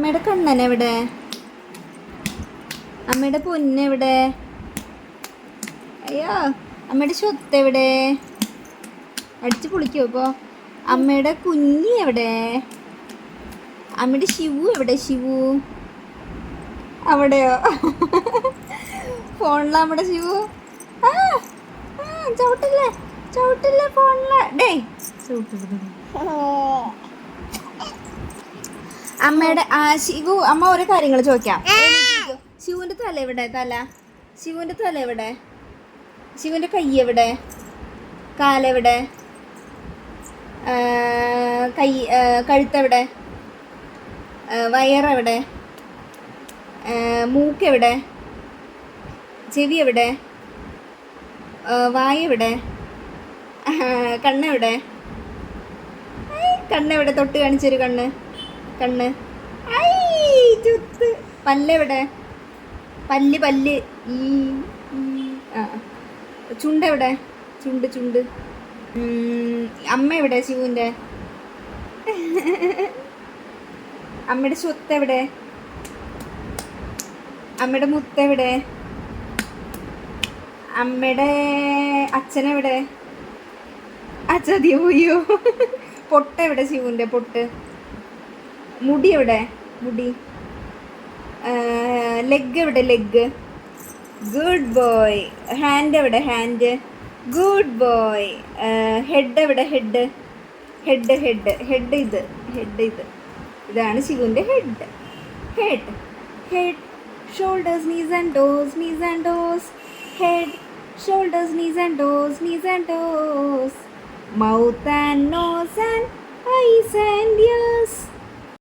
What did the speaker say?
അമ്മയുടെ കണ്ണൻ എവിടെ? അമ്മയുടെ പൊന്നെവിടെ അയ്യോ അമ്മയുടെ സ്വത്ത് എവിടെ? അടിച്ചു പൊളിക്കോ ഇപ്പോ. അമ്മയുടെ കുഞ്ഞി എവിടെ? അമ്മയുടെ ശിവു എവിടെ ശിവു? അവിടെയോ? ഫോണിലാ നമ്മുടെ ശിവു? ആ ചവിട്ടില്ലേ? ചവിട്ടില്ലേ ഫോണിലാ? ഡേ അമ്മയുടെ ആ ശിവു അമ്മ ഓരോ കാര്യങ്ങൾ ചോദിക്കാം. ശിവുവിന്റെ തല എവിടെ? തല. ശിവുവിന്റെ തല എവിടെ? ശിവന്റെ കൈ എവിടെ? കാലെവിടെ കൈ കഴുത്തെവിടെ വയറെവിടെ മൂക്കെവിടെ ചെവി എവിടെ? വായ എവിടെ? കണ്ണെവിടെ കണ്ണെവിടെ തൊട്ട് കാണിച്ചൊരു കണ്ണ്. കണ്ണ്. പല്ലെവിടെ പല്ല് പല്ല്. ആ ചുണ്ടെവിടെ ചുണ്ട് ചുണ്ട് അമ്മ എവിടെ ശിവുവിന്റെ അമ്മയുടെ സ്വത്ത് എവിടെ? അമ്മയുടെ മുത്തെവിടെ അമ്മയുടെ അച്ഛനെവിടെ അച്ഛതിയോ പൊട്ടെവിടെ പൊട്ട് എവിടെ ശിവുവിന്റെ പൊട്ട്. മുടി എവിടെ? മുടി. ലെഗ് എവിടെ? ലെഗ് ഗുഡ് ബോയ് ഹാൻഡ് എവിടെ? ഹാൻഡ് ഗുഡ് ബോയ് ഹെഡ് എവിടെ? ഹെഡ് ഹെഡ് ഹെഡ് ഹെഡ് ഇത്. ഹെഡ് ഇത്. ഇതാണ് ശിവുവിന്റെ head head head shoulders knees and toes knees and toes head shoulders knees and toes knees and toes mouth and nose